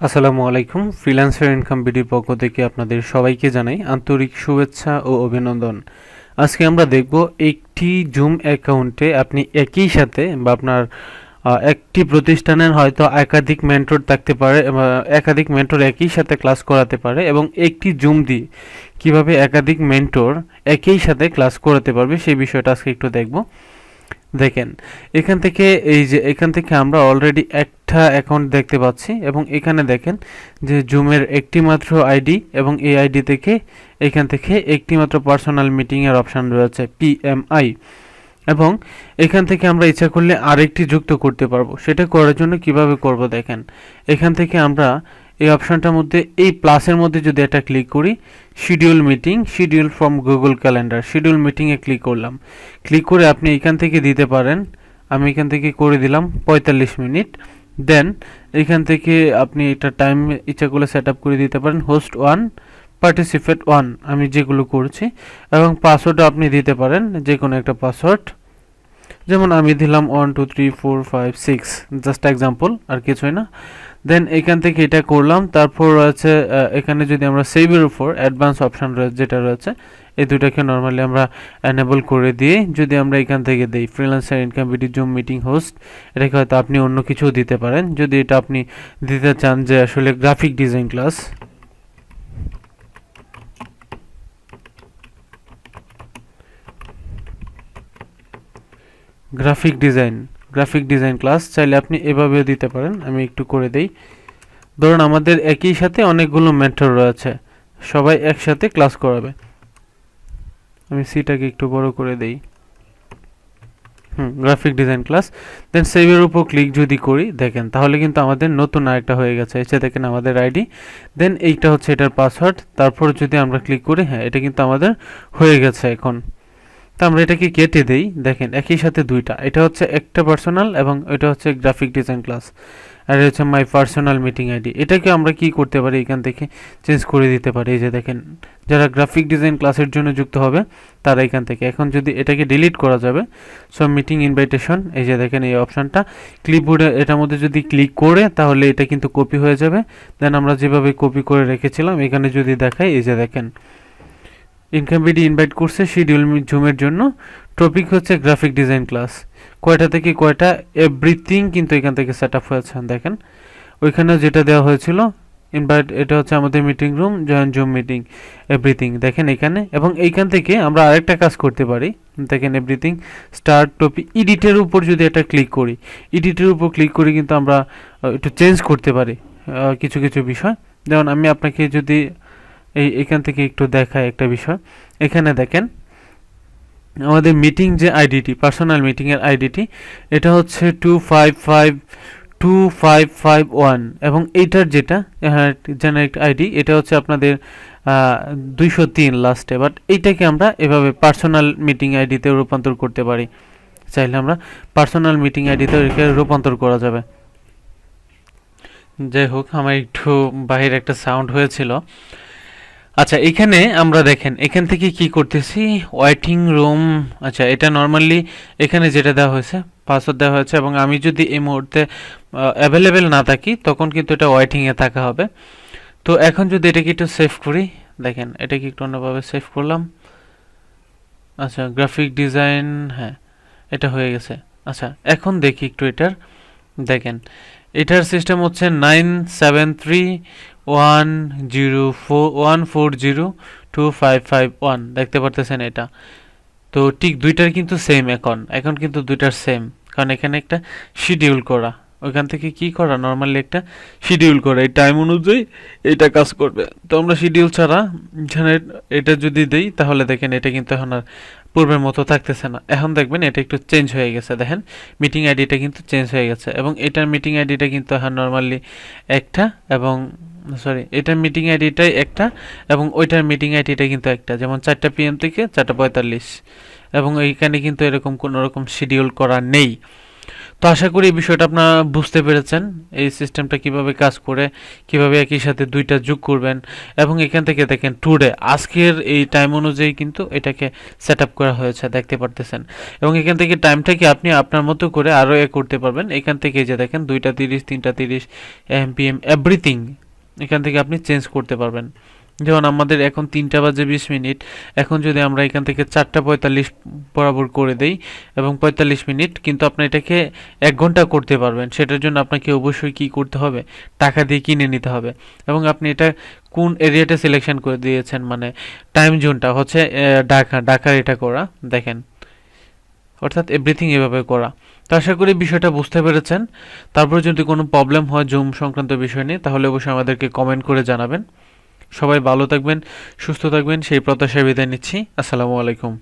আসসালামু আলাইকুম। Freelancer income বিডির পক্ষ থেকে আপনাদের সবাইকে জানাই আন্তরিক শুভেচ্ছা ও অভিনন্দন। আজকে আমরা দেখব একটি জুম অ্যাকাউন্টে আপনি একই সাথে বা আপনার একটি প্রতিষ্ঠানের হয়তো একাধিক মেন্টর থাকতে পারে একাধিক মেন্টর একই সাথে ক্লাস করাতে পারে এবং একটি জুম দিয়ে কীভাবে একাধিক মেন্টর একই সাথে ক্লাস করাতে পারবে সেই বিষয়টা আজকে একটু দেখব। দেখেন, এখান থেকে এই যে, এখান থেকে আমরা অলরেডি একটা অ্যাকাউন্ট দেখতে পাচ্ছি এবং এখানে দেখেন যে জুমের একটি মাত্র আইডি এবং এই আইডি থেকে এখান থেকে একটি মাত্র পার্সোনাল মিটিংয়ের অপশন রয়েছে পিএমআই এবং এখান থেকে আমরা ইচ্ছা করলে আরেকটি যুক্ত করতে পারব। সেটা করার জন্য কীভাবে করব দেখেন, এখান থেকে আমরা এই অপশানটার মধ্যে, এই প্লাসের মধ্যে যদি এটা ক্লিক করি schedule meeting schedule from Google calendar schedule মিটিংয়ে ক্লিক করলাম। ক্লিক করে আপনি এখান থেকে দিতে পারেন, আমি এখান থেকে করে দিলাম পঁয়তাল্লিশ মিনিট। দেন এখান থেকে আপনি এটা টাইম ইচ্ছা করলে সেট করে দিতে পারেন হোস্ট ওয়ান পার্টিসিপেট ওয়ান আমি যেগুলো করছি। এবং পাসওয়ার্ডও আপনি দিতে পারেন যে কোনো একটা পাসওয়ার্ড যেমন আমি দিলাম one two three four five six just example আর কিছুই না। দেন এখান থেকে এটা করলাম। তারপর রয়েছে এখানে যদি আমরা সেভের উপর অ্যাডভান্স অপশান রয়েছে যেটা রয়েছে, এই দুটাকে নর্মালি আমরা অ্যানেবল করে দিয়ে যদি আমরা এখান থেকে দিই freelancer income video Zoom meeting host এটাকে হয়তো আপনি অন্য কিছুও দিতে পারেন। যদি এটা আপনি দিতে চান যে আসলে graphic design class graphic design graphic design class চাইলে আপনি এভাবেও দিতে পারেন, আমি একটু করে দেই। ধরুন আমাদের একই সাথে অনেকগুলো মেন্টর রয়েছে, সবাই একসাথে ক্লাস করাবে। আমি সিটাকে একটু বড় করে দেই। হুম গ্রাফিক ডিজাইন ক্লাস দেন সেভের উপর ক্লিক যদি করি, দেখেন, তাহলে কিন্তু আমাদের নতুন আরেকটা হয়ে গেছে। এসে দেখেন আমাদের আইডি দেন এইটা হচ্ছে এটার পাসওয়ার্ড তারপর যদি আমরা ক্লিক করি হ্যাঁ এটা কিন্তু আমাদের হয়ে গেছে এখন। তো আমরা এটাকে কেটে দেই। দেখেন, একই সাথে দুইটা। এটা হচ্ছে একটা পার্সোনাল এবং এটা হচ্ছে গ্রাফিক ডিজাইন ক্লাস আর হচ্ছে মাই পার্সোনাল মিটিং আইডি এটাকে আমরা কি করতে পারি? এখান থেকে চেঞ্জ করে দিতে পারি। এই যে দেখেন, যারা গ্রাফিক ডিজাইন ক্লাসের জন্য যুক্ত হবে, তারা এখান থেকে। এখন যদি এটাকে ডিলিট করা যাবে সো মিটিং ইনভাইটেশন এই যে দেখেন এই অপশানটা ক্লিপবোর্ডে এটার মধ্যে যদি ক্লিক করে, তাহলে এটা কিন্তু কপি হয়ে যাবে। দেন আমরা যেভাবে কপি করে রেখেছিলাম, এখানে যদি দেখাই, এই যে দেখেন ইনকাম বিডি ইনভাইট করছে শিডিউল জুমের জন্য। টপিক হচ্ছে গ্রাফিক ডিজাইন ক্লাস কয়টা থেকে কয়টা এভরিথিং কিন্তু এখান থেকে সেট আপ হয়েছে দেখেন ওইখানে যেটা দেওয়া হয়েছিল ইনভাইট এটা হচ্ছে আমাদের meeting room join Zoom meeting everything দেখেন এখানে, এবং এইখান থেকে আমরা আরেকটা কাজ করতে পারি। দেখেন এভরিথিং স্টার্ট টপিক এডিটের উপর যদি একটা ক্লিক করি এডিটের উপর ক্লিক করে কিন্তু আমরা একটু চেঞ্জ করতে পারি কিছু কিছু বিষয়। যেমন আমি আপনাকে যদি এই, এখান থেকে একটু দেখায় একটা বিষয়। এখানে দেখেন, আমাদের মিটিং যে আইডিটি পার্সোনাল মিটিংয়ের আইডিটি এটা হচ্ছে two five five two five five one এবং এইটার যেটা জেনারেট আইডি এটা হচ্ছে আপনাদের দুইশো তিন লাস্টে বাট এইটাকে আমরা এভাবে পার্সোনাল মিটিং আইডিতে রূপান্তর করতে পারি। চাইলে আমরা পার্সোনাল মিটিং আইডিতে রূপান্তর করা যাবে। যাই হোক, আমার একটু বাহিরে একটা সাউন্ড হয়েছিল। আচ্ছা এখানে আমরা দেখেন, এখান থেকে কি করতেছি? ওয়েটিং রুম আচ্ছা এটা নর্মালি এখানে যেটা দেওয়া হয়েছে পাসওয়ার্ড দেওয়া হয়েছে এবং আমি যদি এই মুহূর্তে অ্যাভেলেবেল না থাকি, তখন কিন্তু এটা ওয়েটিংয়ে থাকা হবে। তো এখন যদি এটাকে একটু সেভ করি, দেখেন, এটাকে একটু অন্যভাবে সেভ করলাম। আচ্ছা গ্রাফিক ডিজাইন হ্যাঁ এটা হয়ে গেছে। আচ্ছা এখন দেখি একটু এটার, দেখেন, এটার সিস্টেম হচ্ছে nine seven three one zero four one four zero two five five one দেখতে পারতেছেন এটা। তো ঠিক দুইটার কিন্তু সেম এখন। এখন কিন্তু দুইটার সেম কারণ এখানে একটা শিডিউল করা। ওইখান থেকে কি করা? নর্মালি একটা শিডিউল করা। এই টাইম অনুযায়ী এটা কাজ করবে। তো আমরা শিডিউল ছাড়া এখানে এটা যদি দেই, তাহলে দেখেন এটা কিন্তু এখন আর পূর্বের মতো থাকতেছে না। এখন দেখবেন এটা একটু চেঞ্জ হয়ে গেছে। দেখেন মিটিং আইডিটা কিন্তু চেঞ্জ হয়ে গেছে। এবং এটার মিটিং আইডিটা কিন্তু এখন নর্মালি একটা এবং সরি এটার মিটিং আইডিটাই একটা এবং ওইটার মিটিং আইডিটা কিন্তু একটা। যেমন চারটা পিএম থেকে চারটা পঁয়তাল্লিশ। এবং এইখানে কিন্তু এরকম কোনো রকম শিডিউল করা নেই। তো আশা করি এই বিষয়টা আপনারা বুঝতে পেরেছেন, এই সিস্টেমটা কীভাবে কাজ করে, কীভাবে একই সাথে দুইটা যোগ করবেন এবং এখান থেকে দেখেন টুডে আজকের এই টাইম অনুযায়ী কিন্তু এটাকে সেট করা হয়েছে, দেখতে পারতেছেন। এবং এখান থেকে টাইমটাকে আপনি আপনার মতো করে আরও এ করতে পারবেন। এখান থেকে যে দেখেন দুইটা তিরিশ, তিনটা তিরিশ এম পি এম এভরিথিং এখান থেকে আপনি চেঞ্জ করতে পারবেন। যেমন আমাদের এখন তিনটা বাজে বিশ মিনিট। এখন যদি আমরা এখান থেকে চারটা পঁয়তাল্লিশ বরাবর করে দেই এবং পঁয়তাল্লিশ মিনিট, কিন্তু আপনি এটাকে এক ঘণ্টা করতে পারবেন। সেটার জন্য আপনাকে অবশ্যই কি করতে হবে? টাকা দিয়ে কিনে নিতে হবে। এবং আপনি এটা কোন এরিয়াটা সিলেকশন করে দিয়েছেন? মানে টাইম জোনটা হচ্ছে ঢাকা। ঢাকার এটা করা। দেখেন। অর্থাৎ এভরিথিং এভাবে করা। তো আশা করি বিষয়টা বুঝতে পেরেছেন। তারপর যদি কোনো প্রবলেম হয় জুম সংক্রান্ত বিষয় নিয়ে, তাহলে অবশ্যই আমাদেরকে কমেন্ট করে জানাবেন। সবাই ভালো থাকবেন, সুস্থ থাকবেন, সেই প্রত্যাশায় বিদায় নিচ্ছি। আসসালামু আলাইকুম।